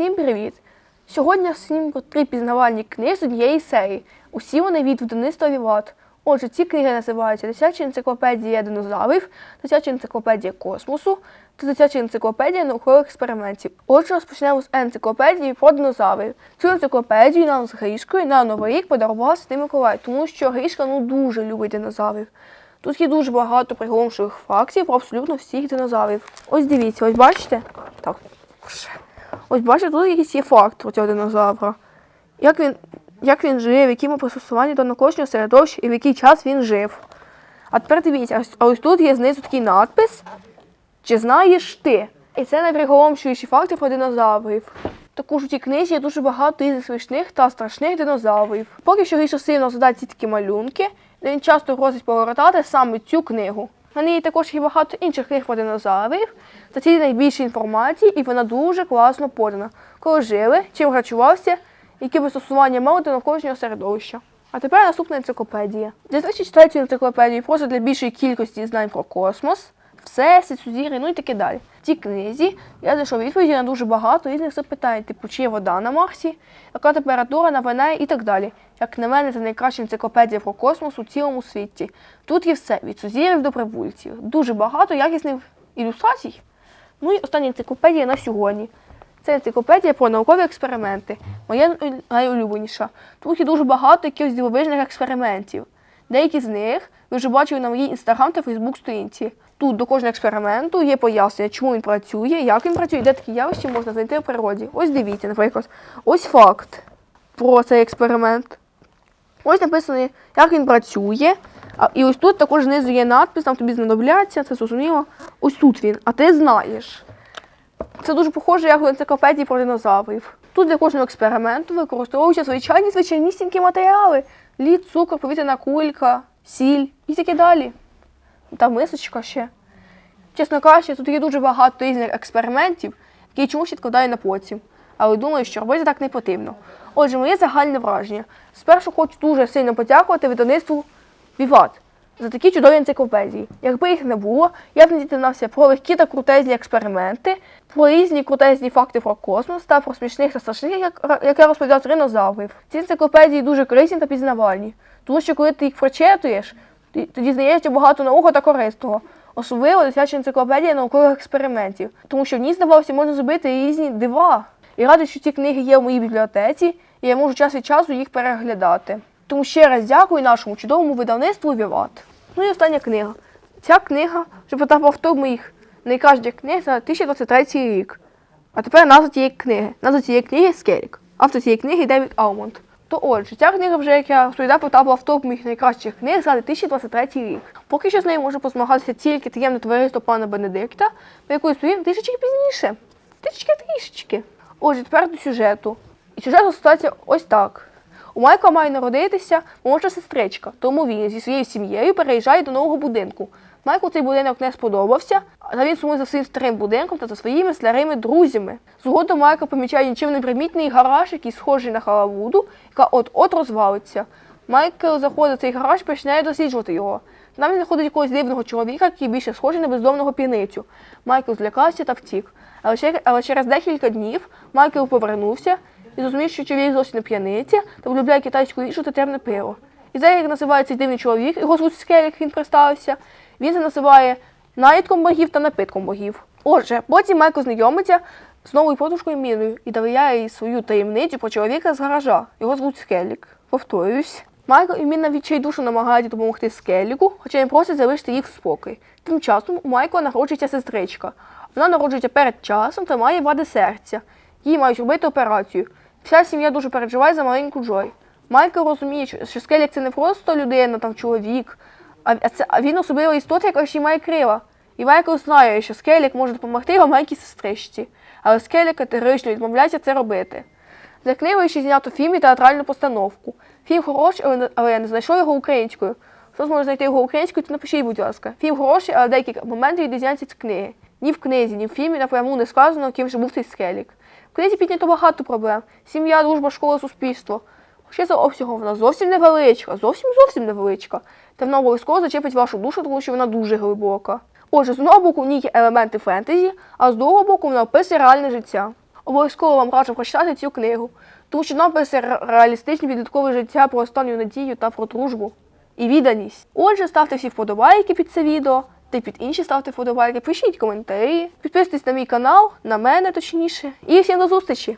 Всім привіт! Сьогодні я снім про три пізнавальні книги з однієї серії. Усі вони від видавництва Віват. Отже, ці книги називаються Дитяча енциклопедія динозаврів, Дитяча енциклопедія космосу та Дитяча енциклопедія наукових експериментів. Отже, розпочнемо з енциклопедії про динозаврів. Цю енциклопедію нам з Грішкою на Новий рік подарував Святий Миколай, тому що Грішка ну дуже любить динозаврів. Тут є дуже багато приголомшливих фактів про абсолютно всіх динозаврів. Ось дивіться, ось бачите? Так. Ось бачите, тут якийсь є факт про цього динозавра. Як він, як він жив, які йому пристосування до навколишнього середовища і в який час він жив. А тепер дивіться, а ось тут є знизу такий надпис Чи знаєш ти? І це найприголомшуючі факти про динозаврів. Також у цій книзі є дуже багато різних смішних та страшних динозаврів. Поки що Гріша сильно розглядає ці такі малюнки, де він часто просить повертати саме цю книгу. На неї також є багато інших книг про динозаврів, та ці найбільше інформації, і вона дуже класно подана. Коли жили, чим харчувався, які застосування мали до навколишнього середовища. А тепер наступна енциклопедія. Для речі енциклопедії енциклопедію просто для більшої кількості знань про космос, всесвіт, сузір'я, ну і таке далі. В цій книзі я знайшов відповіді на дуже багато різних запитань, типу, чи є вода на Марсі, яка температура на Венері і так далі. Як на мене, це найкраща енциклопедія про космос у цілому світі. Тут є все від сузір'їв до прибульців. Дуже багато якісних ілюстрацій. Ну і остання енциклопедія на сьогодні. Це енциклопедія про наукові експерименти. Моя найулюбленіша. Тут є дуже багато якихось дивовижних експериментів. Деякі з них ви вже бачили на моїй інстаграм та фейсбук сторінці. Тут до кожного експерименту є пояснення, чому він працює, як він працює, де такі явища можна знайти в природі. Ось дивіться, наприклад, ось факт про цей експеримент. Ось написано, як він працює. А, і ось тут також знизу є надпис, там тобі знадобляться, це зрозуміло. Ось тут він, а ти знаєш. Це дуже похоже, як в енциклопедії про динозаврів. Тут для кожного експерименту використовуються звичайні звичайнісінькі матеріали: лід, цукор, повітряна кулька, сіль і таке далі. Та мисочка ще. Чесно кажучи, тут є дуже багато різних експериментів, які чомусь відкладаю на потім. Але думаю, що робити так не потрібно. Отже, моє загальне враження. Спершу хочу дуже сильно подякувати видавництву Віват за такі чудові енциклопедії. Якби їх не було, я б не дізнався про легкі та крутезні експерименти, про різні крутезні факти про космос та про смішних та страшних, як, як я розповідав, динозаврів. Ці енциклопедії дуже корисні та пізнавальні, тому що коли ти їх прочитуєш, ти, ти дізнаєшся багато науки та корисного. Особливо дитяча енциклопедія наукових експериментів, тому що в ній, здавалося, можна зробити різні дива. І радий, що ці книги є в моїй бібліотеці, і я можу час від часу їх переглядати. Тому ще раз дякую нашому чудовому видавництву Віват. Ну і остання книга. Ця книга вже потрапила в топ моїх найкращих книг за 2023 рік. А тепер назва тієї книги. Назва цієї книги Скелік. Автор цієї книги Девід Алмонд. То отже, ця книга вже, як я розповідав, потрапила в топ моїх найкращих книг за 2023 рік. Поки що з нею може позмагатися тільки таємне товариство пана Бенедикта, про яку розповім трішечки пізніше. Трішечки трішечки. Отже, тепер до сюжету. І сюжет розкладається ось так. У Майкла має народитися молодша сестричка, тому він зі своєю сім'єю переїжджає до нового будинку. Майклу цей будинок не сподобався, а він сумує за своїм старим будинком та за своїми старими друзями. Згодом Майкл помічає нічим не примітний гараж, який схожий на халабуду, яка от-от розвалиться. Майкл заходить в цей гараж і починає досліджувати його. Там він знаходить якогось дивного чоловіка, який більше схожий на бездомного піницю. Майкл злякався та втік. Але через декілька днів Майкл повернувся і зрозумів, що чоловік зовсім не п'яниця та полюбляє китайську їжу та темне пиво. І це як називає цей дивний чоловік, його звуть Скелік, він представився. Він це називає наїдком богів та напитком богів. Отже, потім Майкл знайомиться з новою подружкою Міною і довіряє їй свою таємницю про чоловіка з гаража. Його звуть Скелік. Повторююсь. Майкл і Міна відчайдушно намагаються допомогти Скеліку, хоча він просить залишити їх в спокій. Тим часом у Майкла народжується сестричка. Вона народжується перед часом та має вади серця. Їй мають робити операцію. Вся сім'я дуже переживає за маленьку Джой. Майкл розуміє, що- Скелік це не просто людина, там чоловік, а, це, він особлива істота, яка ще й має крила. І Майкл знає, що Скелік може допомогти його маленькій сестричці, але Скелік категорично відмовляється це робити. За книгою ще знято фільм і театральну постановку. Фільм хороший, але, але я не знайшов його українською. Хто зможе знайти його українською, то напишіть, будь ласка. Фільм хороший, але деякі моменти відрізняються від книги. Ні в книзі, ні в фільмі напряму не сказано, ким же був цей скелік. В книзі піднято багато проблем: сім'я, дружба, школа, суспільство. Хоча за обсягом вона зовсім невеличка, зовсім зовсім невеличка. Та вона обов'язково зачепить вашу душу, тому що вона дуже глибока. Отже, з одного боку в ній є елементи фентезі, а з другого боку вона описує реальне життя. Обов'язково вам раджу прочитати цю книгу, тому що пише ре- реалістичне відліткове життя про останню надію та про дружбу і відданість. Отже, ставте всі вподобайки під це відео, та й під інші ставте вподобайки, пишіть коментарі, підписуйтесь на мій канал, на мене точніше. І всім до зустрічі!